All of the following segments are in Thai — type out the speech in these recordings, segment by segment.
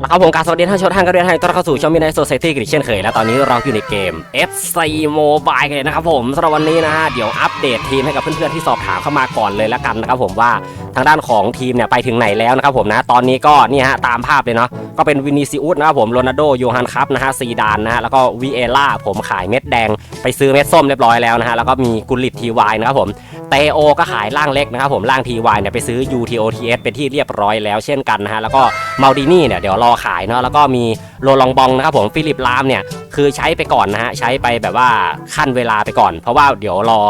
แล้วครับผมการสวัสดีท่านชมท่านก็เรียนให้ต้อนรับเข้าสู่ช่องมินไนโซเซตี้กันอีกเช่นเคยแล้วตอนนี้เราอยู่ในเกม FC Mobile กันเลยนะครับผมสำหรับวันนี้นะฮะเดี๋ยวอัปเดตทีมให้กับเพื่อนๆที่สอบถามเข้ามาก่อนเลยละกันนะครับผมว่าทางด้านของทีมเนี่ยไปถึงไหนแล้วนะครับผมนะตอนนี้ก็นี่ฮะตามภาพเลยเนาะก็เป็นวินิซิอุสนะครับผมโรนัลโดโยฮันคัพนะฮะซีดานนะฮะแล้วก็วีเอล่าผมขายเม็ดแดงไปซื้อเม็ดส้มเรียบร้อยแล้วนะฮะแล้วก็มีกุลิตทีวายนะครับผม เตโอก็ขายล่างเล็กนะครับผมล่างทีวายเนี่ยไปซื้อ UTOTS เป็นที่เรียบร้อยแล้วเช่นกันนะฮะแล้วก็มาดินี่เนี่ยเดี๋ยวรอขายเนาะแล้วก็มีโรลองบองนะครับผมฟิลิปลามเนี่ยคือใช้ไปก่อนนะฮะใช้ไปแบบว่าขั้นเวลาไปก่อน เพราะว่าเดี๋ยวรอ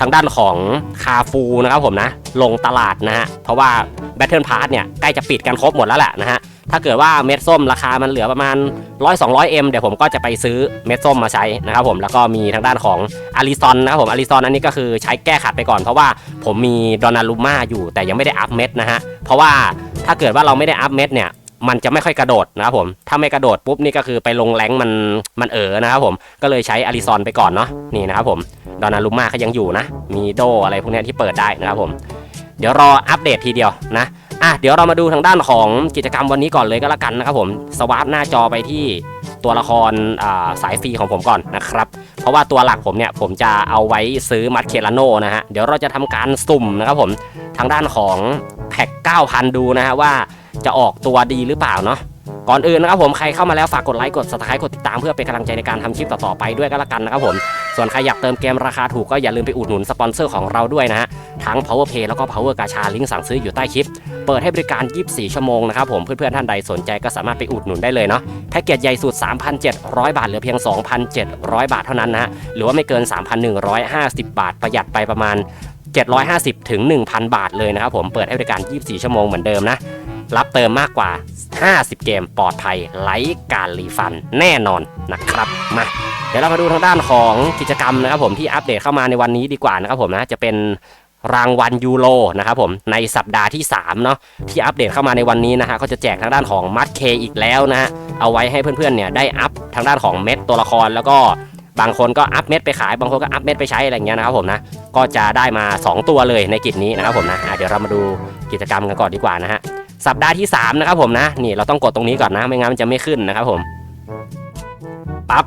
ทางด้านของคาฟูนะครับผมนะลงตลาดนะฮะเพราะว่าแบทเทิลพาร์ทเนี่ยใกล้จะปิดกันครบหมดแล้วแหละนะฮะ ถ้าเกิดว่าเม็ดส้มราคามันเหลือประมาณ 100 200 M เดี๋ยวผมก็จะไปซื้อเม็ดส้มมาใช้นะครับผมแล้วก็มีทางด้านของอาริซอนนะครับผมอาริซอนอันนี้ก็คือใช้แก้ขัดไปก่อนเพราะว่าผมมีดอนารุม่าอยู่แต่ยังไม่ได้อัพเม็ดนะฮะเพราะว่าถ้าเกิดว่าเราไม่ได้อัพเม็ดเนี่ยมันจะไม่ค่อยกระโดดนะครับผมถ้าไม่กระโดดปุ๊บนี่ก็คือไปลงแรงมันมันเออนะครับผมก็เลยใช้อาริซอนไปก่อนเนาะนี่นะครับผมดอนารุม่าก็ยังอยู่นะมีโดอะไรพวกนี้ที่เปิดได้นะครับผมเดี๋ยวรออัปเดตทีเดียวนะ อะเดี๋ยวเรามาดูทางด้านของกิจกรรมวันนี้ก่อนเลยก็แล้วกันนะครับผมสวาร์ปหน้าจอไปที่ตัวละครสายฟรีของผมก่อนนะครับ เพราะว่าตัวหลักผมเนี่ยผมจะเอาไว้ซื้อมัดเคลาโนนะฮะเดี๋ยวเราจะทำการสุ่มนะครับผมทางด้านของแพ็ก9,000 ดูนะฮะว่าจะออกตัวดีหรือเปล่าเนาะ ก่อนอื่นนะครับผมใครเข้ามาแล้วฝากกดไลค์กด subscribe กดติดตามเพื่อเป็นกำลังใจในการทำคลิปต่อๆไปด้วยก็แล้วกันนะครับผมส่วนใครอยากเติมเกมราคาถูกก็อย่าลืมไปอุดหนุนสปอนเซอร์ของเราด้วยนะฮะทั้ง Power Pay แล้วก็ Power กาชาลิงก์สั่งซื้ออยู่ใต้คลิป เปิดให้บริการ 24 ชั่วโมงนะครับผมเพื่อนๆท่านใดสนใจก็สามารถไปอุดหนุนได้เลยเนาะแพ็กเกจใหญ่สุด 3,700 บาทเหลือเพียง 2,700 บาทเท่านั้นนะฮะหรือว่าไม่เกิน 3,150 บาทประหยัดไปประมาณ 750ถึง1,000 บาทเลยนะครับผมเปิดให้บริการ 24 ชั่วโมงเหมือนเดิมนะรับเติมมากกว่า 50 เกมปลอดภัยไร้การรีฟันแน่นอนนะครับมาเดี๋ยวเรามาดูทางด้านของกิจกรรมนะครับผมที่อัปเดตเข้ามาในวันนี้ดีกว่านะครับผมนะจะเป็นรางวัลยูโรนะครับผมในสัปดาห์ที่3เนาะที่อัปเดตเข้ามาในวันนี้นะฮะก็จะแจกทางด้านของมัดเคอีกแล้วนะฮะเอาไว้ให้เพื่อนๆเนี่ยได้อัพทางด้านของเม็ดตัวละครแล้วก็บางคนก็อัพเม็ดไปขายบางคนก็อัพเม็ดไปใช้อะไรเงี้ยนะครับผมนะก็จะได้มา 2 ตัวเลยในกิจนี้นะครับผมนะะเดี๋ยวเรามาดูกิจกรรมกันก่อนดีกว่านะฮะ สัปดาห์ที่ 3 นะครับผมนะ นี่เราต้องกดตรงนี้ก่อนนะ ไม่งั้นมันจะไม่ขึ้นนะครับผม ปั๊บ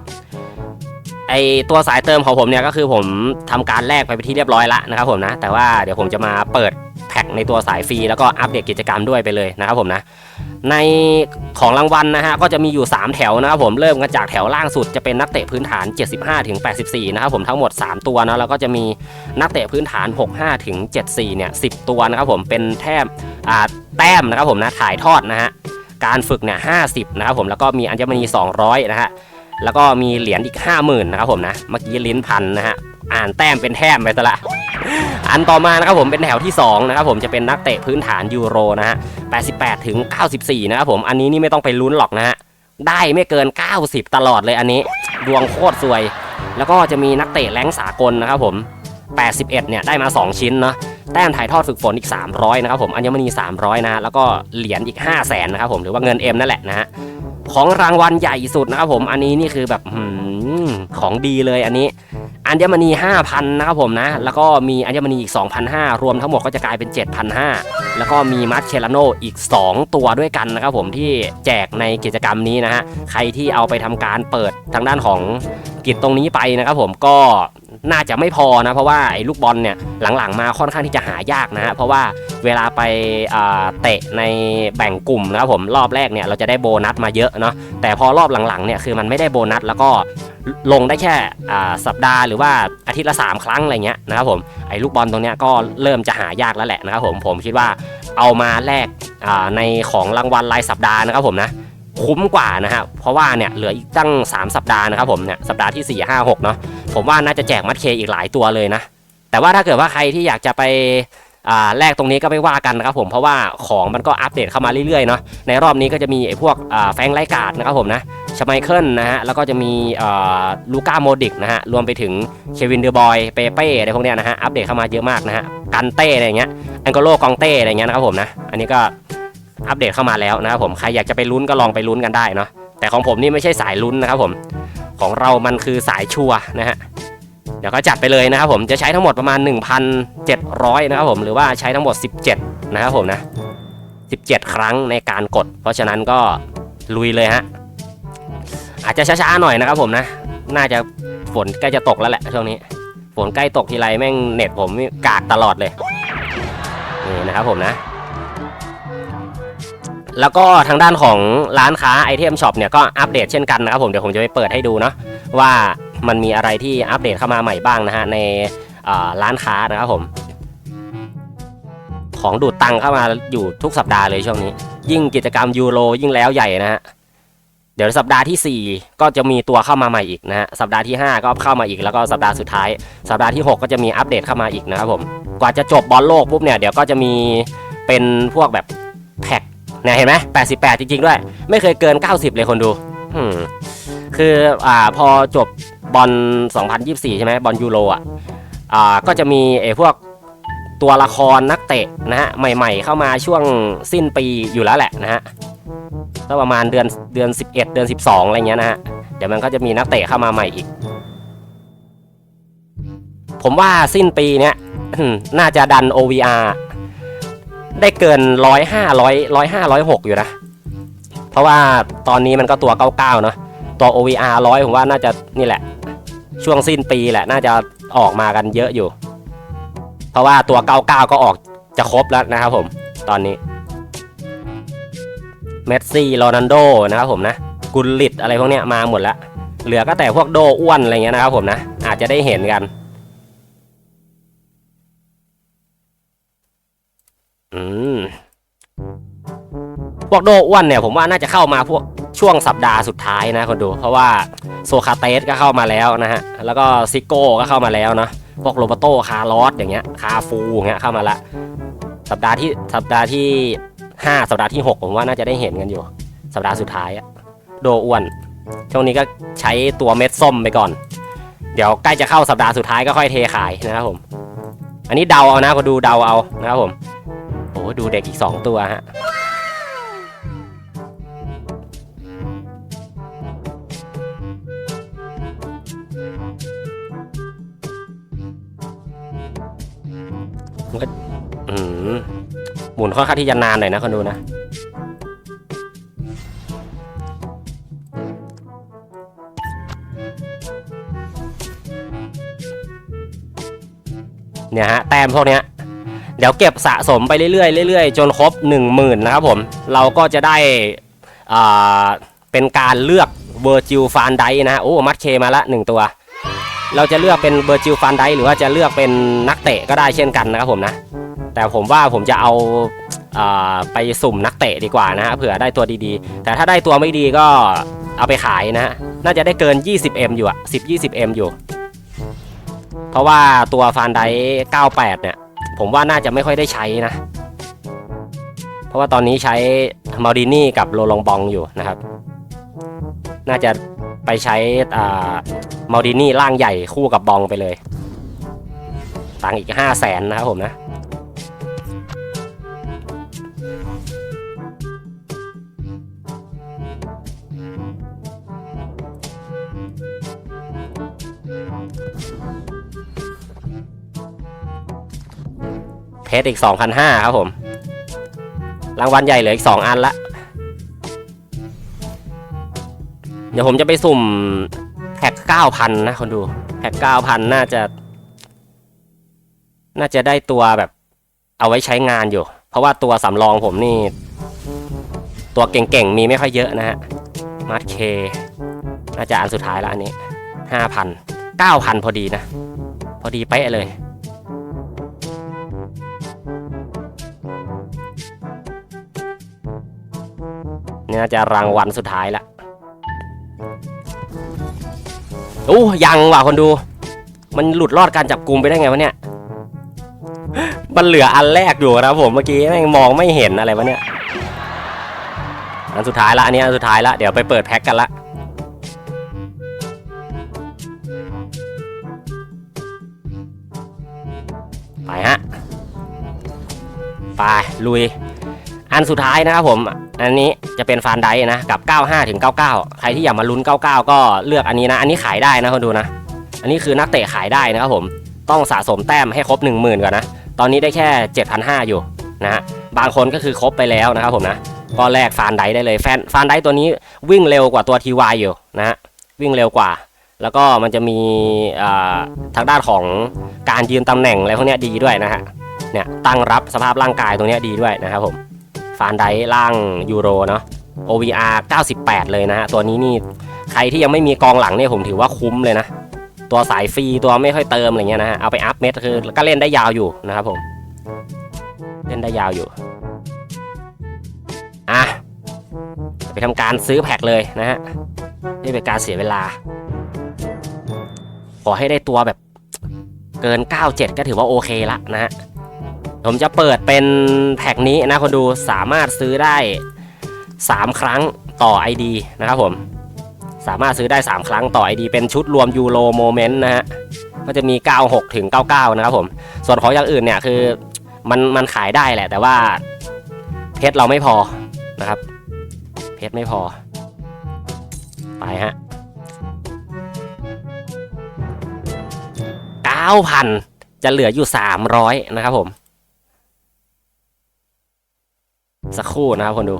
ไอตัวสายเติมของผมเนี่ยก็คือผมทำการแลกไปที่เรียบร้อยล้วนะครับผมนะ แต่ว่าเดี๋ยวผมจะมาเปิดแพ็คในตัวสายฟรีแล้วก็อัปเดตกิจกรรมด้วยไปเลยนะครับผมนะ ในของรางวัลนะฮะก็จะมีอยู่ 3 แถวนะครับผมเริ่มกันจากแถวล่างสุดจะเป็นนักเตะพื้นฐาน 75ถึง84 นะครับผมทั้งหมด 3 ตัวนะแล้วก็จะมีนักเตะพื้นฐาน 65ถึง74 เนี่ย 10 ตัวนะครับผมเป็นแทบอ่า แต้มนะครับผมนะถ่ายทอดนะฮะการฝึกเนี่ย50นะครับผมแล้วก็มีอัญมณี 200นะฮะแล้วก็มีเหรียญอีก 50,000นะครับผมนะเมื่อกี้ลิ้นพันนะฮะอ่านแต้มเป็นแต้มไปซะละอันต่อมานะครับผมเป็นแถวที่2นะครับผมจะเป็นนักเตะพื้นฐานยูโรนะฮะ88ถึง94นะครับผมอันนี้นี่ไม่ต้องไปลุ้นหรอกนะฮะได้ไม่เกิน 90 ตลอดเลยอันนี้ ดวงโคตรสวย แล้วก็จะมีนักเตะแรงสากลนะครับผม 81 เนี่ยได้มา 2 ชิ้นเนาะ แต้มถ่ายทอดฝึกฝนอีก 300นะครับผมอัญมณี300นะแล้วก็เหรียญอีก 5 0 0แสนนะครับผมหรือว่าเงินเอ็มนั่นแหละนะฮะของรางวัลใหญ่สุดนะครับผมอันนี้นี่คือแบบของดีเลยอันนี้อัญมณี 5,000นะครับผมนะ แล้วก็มีอัญมณีอีก 2,500 รวมทั้งหมดก็จะกลายเป็น 7,500 แล้วก็มีมัดเชลโนอีก 2 ตัวด้วยกันนะครับผมที่แจกในกิจกรรมนี้นะฮะ ใครที่เอาไปทำการเปิดทางด้านของ กิจตรงนี้ไปนะครับผมก็น่าจะไม่พอนะเพราะว่าไอ้ลูกบอลเนี่ยหลังๆมาค่อนข้างที่จะหายากนะฮะเพราะว่าเวลาไปเตะในแบ่งกลุ่มนะครับผมรอบแรกเนี่ยเราจะได้โบนัสมาเยอะเนาะแต่พอรอบหลังๆเนี่ยคือมันไม่ได้โบนัสแล้วก็ลงได้แค่สัปดาห์หรือว่าอาทิตย์ละ 3 ครั้งอะไรเงี้ยนะครับผมไอ้ลูกบอลตรงเนี้ยก็เริ่มจะหายากแล้วแหละนะครับผมผมคิดว่าเอามาแลกในของรางวัลรายสัปดาห์นะครับผมนะ คุ้มกว่านะฮะเพราะว่าเนี่ยเหลืออีกตั้ง 3 สัปดาห์นะครับผมเนี่ยสัปดาห์ที่ 4 5 6เนาะผมว่าน่าจะแจกมัดเคอีกหลายตัวเลยนะ แต่ว่าถ้าเกิดว่าใครที่อยากจะไปอ่าแลกตรงนี้ก็ไม่ว่ากันนะครับผมเพราะว่าของมันก็อัปเดตเข้ามาเรื่อยๆเนาะในรอบนี้ก็จะมีไอ้พวกอ่าแฟงไลกาดนะครับผมนะชไมเคิลนะฮะแล้วก็จะมีลูก้าโมดิกนะฮะรวมไปถึงเควินเดอร์บอยเปเป้อะไรพวกเนี้ยนะฮะอัปเดตเข้ามาเยอะมากนะฮะกันเต้อะไรเงี้ยแองโกโลกองเต้อะไรเงี้ยนะครับผมนะอันนี้ก็ อัปเดตเข้ามาแล้วนะครับผมใครอยากจะไปลุ้นก็ลองไปลุ้นกันได้เนาะแต่ของผมนี่ไม่ใช่สายลุ้นนะครับผมของเรามันคือสายชัวร์นะฮะเดี๋ยวก็จัดไปเลยนะครับผมจะใช้ทั้งหมดประมาณ 1,700 นะครับผมหรือว่าใช้ทั้งหมด 17 นะครับผมนะ 17 ครั้งในการกด เพราะฉะนั้นก็ลุยเลยฮะอาจจะช้าๆหน่อยนะครับผมนะ น่าจะฝนใกล้จะตกแล้วแหละช่วงนี้ฝนใกล้ตกทีไรแม่งเน็ตผมกากตลอดเลยนี่นะครับผมนะ แล้วก็ทางด้านของร้านค้าไอเทมช็อปเนี่ยก็อัปเดตเช่นกันนะครับผมเดี๋ยวผมจะไปเปิดให้ดูเนาะว่ามันมีอะไรที่อัปเดตเข้ามาใหม่บ้างนะฮะในร้านค้านะครับผม ของดูดตังเข้ามาอยู่ทุกสัปดาห์เลยช่วงนี้ ยิ่งกิจกรรมยูโรยิ่งแล้วใหญ่นะฮะเดี๋ยวสัปดาห์ทีสี่4 ก็จะมีตัวเข้ามาใหม่อีกนะฮะสัปดาห์ที่ 5 ก็เข้ามาอีกแล้วก็สัปดาห์สุดท้าย สัปดาห์ที่ 6 ก็จะมีอัปเดตเข้ามาอีกนะครับผมกว่าจะจบบอลโลกปุ๊บเนี่ยเดี๋ยวก็จะมีเป็นพวกแบบแพ็ค เนี่ยเห็นไหม88 จริง ๆ ด้วย ไม่เคยเกิน 90 เลยคนดูคืออ่าพอจบบอล 2024 ใช่ไหมบอลยูโรอะอ่าก็จะมีไอ้พวกตัวละครนักเตะนะฮะใหม่ ๆ เข้ามาช่วงสิ้นปีอยู่แล้วแหละนะฮะก็ประมาณเดือนเดือน 11 เดือน 12 อะไรเงี้ยนะฮะเดี๋ยวมันก็จะมีนักเตะเข้ามาใหม่อีก ผมว่าสิ้นปีเนี้ยน่าจะดัน OVR ได้เกินร้อยห้าร้อยร้อยห้าร้อยหกอยู่นะ เพราะว่าตอนนี้มันก็ตัวเก้าเก้าเนาะตัว OVR ร้อยผมว่าน่าจะนี่แหละ ช่วงสิ้นปีแหละน่าจะออกมากันเยอะอยู่ เพราะว่าตัว99ก็ออกจะครบแล้วนะครับผมตอนนี้เมสซี่โรนัลโดนะครับผมนะกุลลิตอะไรพวกเนี้ยมาหมดแล้วเหลือก็แต่พวกโดอ้วนอะไรเงี้ยนะครับผมนะอาจจะได้เห็นกัน วกโดอ้วนเนี่ยผมว่าน่าจะเข้ามาพวกช่วงสัปดาห์สุดท้ายนะคนดู เพราะว่าโซคาเตสก็เข้ามาแล้วนะฮะ แล้วก็ซิโก้ก็เข้ามาแล้วเนาะพวกโรเบโตคาร์ลอสอย่างเงี้ยคาฟูอย่างเงี้ยเข้ามาละสัปดาห์ที่สัปดาห์ที่ห้าสัปดาห์ที่หกผมว่าน่าจะได้เห็นกันอยู่ สัปดาห์สุดท้ายอะโดอ้วนช่วงนี้ก็ใช้ตัวเม็ดส้มไปก่อน เดี๋ยวใกล้จะเข้าสัปดาห์สุดท้ายก็ค่อยเทขายนะครับผม อันนี้เดาเอานะพอดูเดาเอานะครับผมโอ้ดูเด็กอีก 2 ตัวฮะ มันก็อืมหมุนค่อนข้างที่จะนานหน่อยนะคนดูนะ เนี่ยฮะ แต้มพวกเนี้ย เดี๋ยวเก็บสะสมไปเรื่อยๆเรื่อยๆ จนครบ 1 0,000 นะครับผม เราก็จะได้อ่าเป็นการเลือกเวอร์จิลฟานไดนะฮะ โอ้ มัดเคมาละ 1 ตัว เราจะเลือกเป็นเวอร์จิลฟานไดหรือว่าจะเลือกเป็นนักเตะก็ได้เช่นกันนะครับผมนะ แต่ผมว่าผมจะเอาอ่าไปสุ่มนักเตะดีกว่านะฮะเผื่อได้ตัวดีๆ แต่ถ้าได้ตัวไม่ดีก็เอาไปขายนะฮะน่าจะได้เกิน 20M อยู่อะ 10-20M อยู่ เพราะว่าตัวฟานได98 เนี่ย ผมว่าน่าจะไม่ค่อยได้ใช้นะ เพราะว่าตอนนี้ใช้มารินี่กับโรลองบองอยู่นะครับ น่าจะไปใช้ มารินี่ร่างใหญ่คู่กับบองไปเลย ตังอีก5 0 0แสนนะครับผมนะ เพชรอีก 2,500 ครับผม รางวัลใหญ่เหลืออีก 2 อันละ เดี๋ยวผมจะไปสุ่ม 9,000 นะคนดูแพ็ก9,000 น่าจะ น่าจะได้ตัวแบบ เอาไว้ใช้งานอยู่ เพราะว่าตัวสำรองผมนี่ ตัวเก่งๆ มีไม่ค่อยเยอะนะฮะมาร์ทเคน่าจะอันสุดท้ายละอันนี้ 5,000 9,000 พอดีนะ พอดีเป๊ะเลยนี่น่าจะรางวัลสุดท้ายละ โอ้ยังว่ะคนดู มันหลุดรอดการจับกลุ่มไปได้ไงวะเนี่ย มันเหลืออันแรกอยู่นะผมเมื่อกี้แม่งมองไม่เห็นอะไรวะเนี่ย อันสุดท้ายละอันนี้อันสุดท้ายละเดี๋ยวไปเปิดแพ็กกันละไปฮะ ไปลุย อันสุดท้ายนะครับผม อันนี้จะเป็นฟานไดนะ กับ 95ถึง99 ใครที่อยากมาลุ้น 99 ก็เลือกอันนี้นะ อันนี้ขายได้นะคนดูนะ อันนี้คือนักเตะขายได้นะครับผม ต้องสะสมแต้มให้ครบ 10,000 ก่อนนะ ตอนนี้ได้แค่ 7,500 อยู่นะฮะ บางคนก็คือครบไปแล้วนะครับผมนะ ก็แลกฟานไดได้เลยแฟนฟานไดตัวนี้วิ่งเร็วกว่าตัวทีวายอยู่นะฮะ วิ่งเร็วกว่า แล้วก็มันจะมีทางด้านของการยืนตำแหน่งอะไรพวกนี้ดีด้วยนะฮะ เนี่ยตั้งรับสภาพร่างกายตรงนี้ดีด้วยนะครับผม ฟานไดล่างยูโรเนาะ OVR 98 เลยนะฮะ ตัวนี้นี่ใครที่ยังไม่มีกองหลังเนี่ยผมถือว่าคุ้มเลยนะ ตัวสายฟรีตัวไม่ค่อยเติมอะไรเงี้ยนะฮะ เอาไปอัพเม็ดคือก็เล่นได้ยาวอยู่นะครับผม เล่นได้ยาวอยู่ อะไปทำการซื้อแพ็คเลยนะฮะไม่เป็นการเสียเวลา ขอให้ได้ตัวแบบเกิน 97 ก็ถือว่าโอเคละนะฮะ ผมจะเปิดเป็นแพ็คนี้นะคนดูสามารถซื้อได้ 3 ครั้งต่อ ID นะครับผม สามารถซื้อได้ 3 ครั้งต่อ ID เป็นชุดรวมยูโรโมเมนต์นะฮะก็จะมี 96 ถึง 99 นะครับผม ส่วนของอย่างอื่นเนี่ยคือมันมันขายได้แหละ แต่ว่าเพชรเราไม่พอนะครับ เพชรไม่พอ ไปฮะ9,000 จะเหลืออยู่ 300 นะครับผม สักครู่นะครับคนดู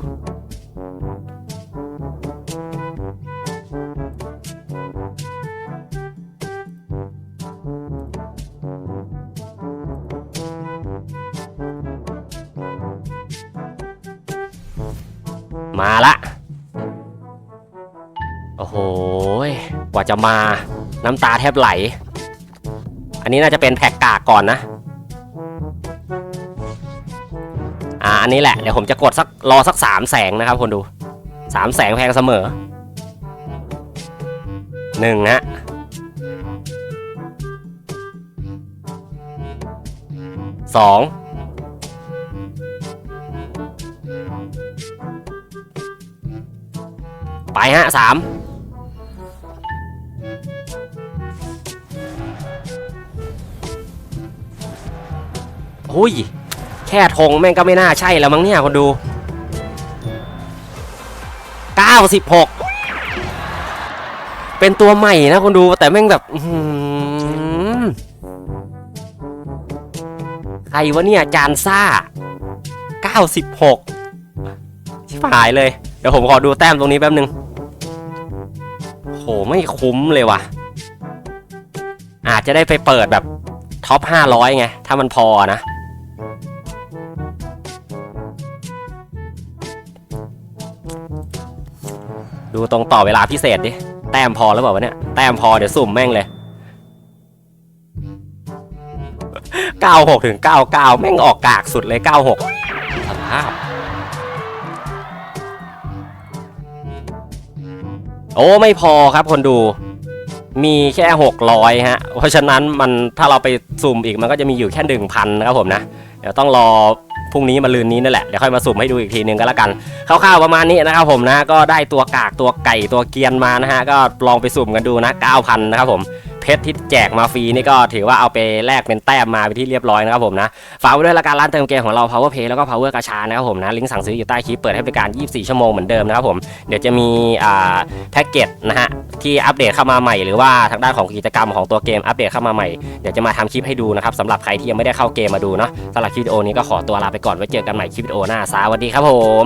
มาละ โอ้โห กว่าจะมา น้ำตาแทบไหล อันนี้น่าจะเป็นแพ็กกากก่อนนะ อันนี้แหละ เดี๋ยวผมจะกดสักรอสักสามแสงนะครับคนดูสามแสงแพงเสมอหนึ่งฮะสองไปฮะสามหุย ค่ธงแม่งก็ไม่น่าใช่แล้วมั้งเนี่ยคนดู 96 เป็นตัวใหม่นะคนดูแต่แม่งแบบใครวะเนี่ยจานซ่า 96 ชิบหายเลย เดี๋ยวผมขอดูแต้มตรงนี้แป๊บนึงโหไม่คุ้มเลยว่ะ อาจจะได้ไปเปิดแบบท็อป 500 ไง ถ้ามันพอนะ ดูตรงต่อเวลาพิเศษดิ แต้มพอแล้วเปล่าวะเนี่ย แต้มพอเดี๋ยวสุ่มแม่งเลย96ถึง99 แม่งออกกากสุดเลย 96สภาพโอ้ไม่พอครับคนดูมีแค่ 600 ฮะ เพราะฉะนั้นมันถ้าเราไปสุ่มอีกมันก็จะมีอยู่แค่ 1,000 นะครับผมนะ เดี๋ยวต้องรอ พรุ่งนี้มาลืนนี้นั่นแหละเดี๋ยวค่อยมาสุ่มให้ดูอีกทีหนึ่งก็แล้วกันคร่าวๆประมาณนี้นะครับผมนะก็ได้ตัวกากตัวไก่ตัวเกียนมานะฮะก็ลองไปสุ่มกันดูนะ9,000นะครับผม เพชรที่แจกมาฟรีนี่ก็ถือว่าเอาไปแลกเป็นแต้มมาไปที่เรียบร้อยนะครับผมนะฝากไว้ด้วยละกันร้านเติมเกมของเรา Power Pay แล้วก็ Power กาชานะครับผมนะลิงก์สั่งซื้ออยู่ใต้คลิปเปิดให้บริการ 24 ชั่วโมงเหมือนเดิมนะครับผมเดี๋ยวจะมีอ่าแพ็กเกจนะฮะที่อัปเดตเข้ามาใหม่หรือว่าทางด้านของกิจกรรมของตัวเกมอัปเดตเข้ามาใหม่เดี๋ยวจะมาทำคลิปให้ดูนะครับสำหรับใครที่ยังไม่ได้เข้าเกมมาดูเนาะสำหรับคลิปวิดีโอนี้ก็ขอตัวลาไปก่อนไว้เจอกันใหม่คลิปวิดีโอหน้าสวัสดีครับผม